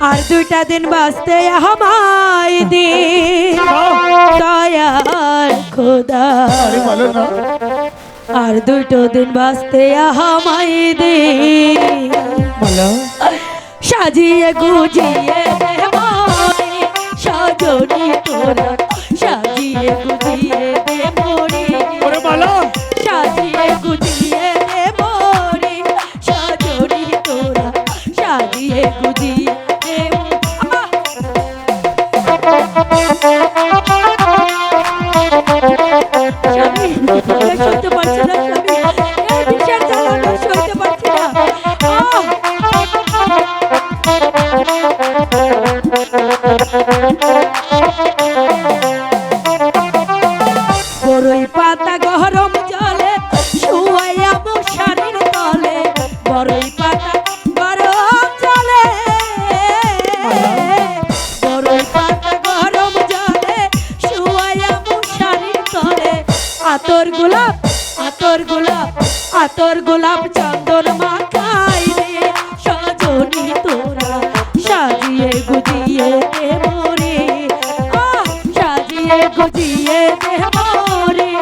আর দুইটা দিন বাঁচতে আমায় দিন। খোদা। আরে দুটো দিন বাঁচতে আমায় দিন। বলো। সাজিয়ে গুজিয়ে মরি তোরা সাজিয়ে গুজিয়ে দে মরি সাজিয়ে গুজিয়ে দে মরি সজনি তোরা সাজিয়ে গুজিয়ে আমি পারছি না আতর গোলাপ আতর গোলাপ আতর গোলাপ চন্দন মাখাই রে। সজনি তোরা, সাজিয়ে গুজিয়ে দে মোরে সাজিয়ে গুজিয়ে দে মোরে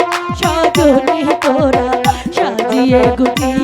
সজনি তোরা, সাজিয়ে গুজিয়ে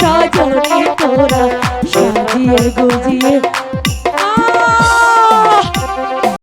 সাজনে তোরা সাজিয়ে গুজিয়ে